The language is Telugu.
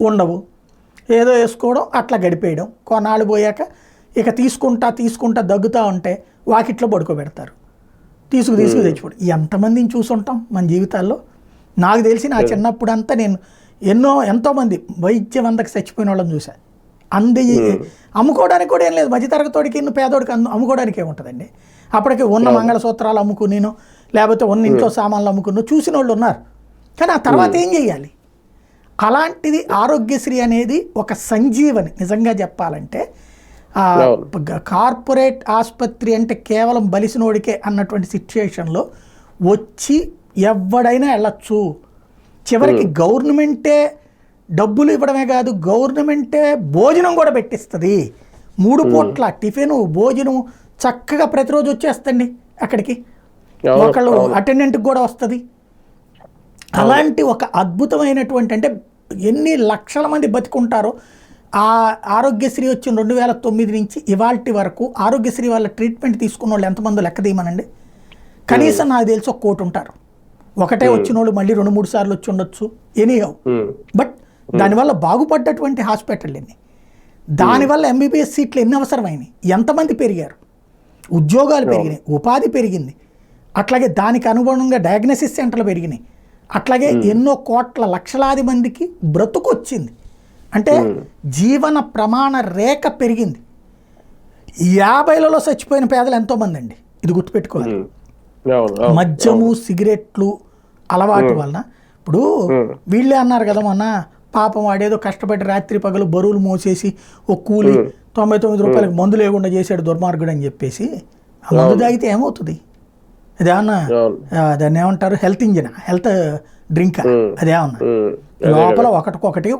ఉండవు. ఏదో వేసుకోవడం అట్లా గడిపేయడం. కొన్నాళ్ళు పోయాక ఇక తీసుకుంటా తీసుకుంటా దగ్గుతూ ఉంటే వాకిట్లో పడుకోబెడతారు. తీసుకు తీసుకు తెచ్చిపోవడం ఎంతమందిని చూసుంటాం మన జీవితాల్లో? నాకు తెలిసి నా చిన్నప్పుడు అంతా నేను ఎన్నో ఎంతోమంది వైద్యం అందకి చచ్చిపోయిన వాళ్ళని చూశాను అంది అమ్ముకోవడానికి కూడా ఏం లేదు. మధ్యతరగతోడికి ఇన్ని పేదోడికి అందు అమ్ముకోవడానికి ఏముంటుందండి అప్పటికి ఉన్న మంగళసూత్రాలు అమ్ముకునేను లేకపోతే ఉన్న ఇంట్లో సామాన్లు అమ్ముకుని చూసిన వాళ్ళు ఉన్నారు. కానీ ఆ తర్వాత ఏం చేయాలి అలాంటిది ఆరోగ్యశ్రీ అనేది ఒక సంజీవని. నిజంగా చెప్పాలంటే కార్పొరేట్ ఆసుపత్రి అంటే కేవలం బలిసినోడికే అన్నటువంటి సిచ్యుయేషన్లో వచ్చి ఎవడైనా వెళ్ళచ్చు చివరికి గవర్నమెంటే డబ్బులు ఇవ్వడమే కాదు గవర్నమెంటే భోజనం కూడా పెట్టిస్తుంది. మూడు పూట్ల టిఫిన్ భోజనం చక్కగా ప్రతిరోజు వచ్చేస్తండి అక్కడికి. ఒకళ్ళు. అటెండెంట్కి కూడా వస్తుంది. అలాంటి ఒక అద్భుతమైనటువంటి అంటే ఎన్ని లక్షల మంది బతికుంటారో ఆ ఆరోగ్యశ్రీ వచ్చిన రెండు వేల తొమ్మిది నుంచి ఇవాల్టి వరకు ఆరోగ్యశ్రీ వాళ్ళ ట్రీట్మెంట్ తీసుకున్న వాళ్ళు ఎంతమంది లెక్క తీయమనండి? కనీసం నాకు తెలిసి ఒక కోటి ఉంటారు. ఒకటే వచ్చిన వాళ్ళు మళ్ళీ రెండు మూడు సార్లు వచ్చి ఉండొచ్చు. ఎనీహౌ. బట్ దానివల్ల బాగుపడ్డటువంటి హాస్పిటల్ ఎన్ని? దానివల్ల ఎంబీబీఎస్ సీట్లు ఎన్ని అవసరమైనాయి? ఎంతమంది పెరిగారు? ఉద్యోగాలు పెరిగినాయి. ఉపాధి పెరిగింది. అట్లాగే దానికి అనుగుణంగా డయాగ్నోసిస్ సెంటర్లు పెరిగినాయి. అట్లాగే ఎన్నో కోట్ల లక్షలాది మందికి బ్రతుకు వచ్చింది అంటే జీవన ప్రమాణ రేఖ పెరిగింది. యాభైలలో చచ్చిపోయిన పేదలు ఎంతోమంది అండి ఇది గుర్తుపెట్టుకోవాలి. మద్యము సిగరెట్లు అలవాటు వలన. ఇప్పుడు వీళ్ళే అన్నారు కదా మొన్న పాపం వాడేదో కష్టపడి రాత్రి పగలు బరువులు మోసేసి ఓ కూలి తొంభై తొమ్మిది రూపాయలకు మందు లేకుండా చేశాడు దుర్మార్గుడు అని చెప్పేసి ఆ మందు తాగితే ఏమవుతుంది? అదేమన్నా దాన్ని ఏమంటారు? Health engine health drink. అదేమన్నా? లోపల ఒకటికొకటి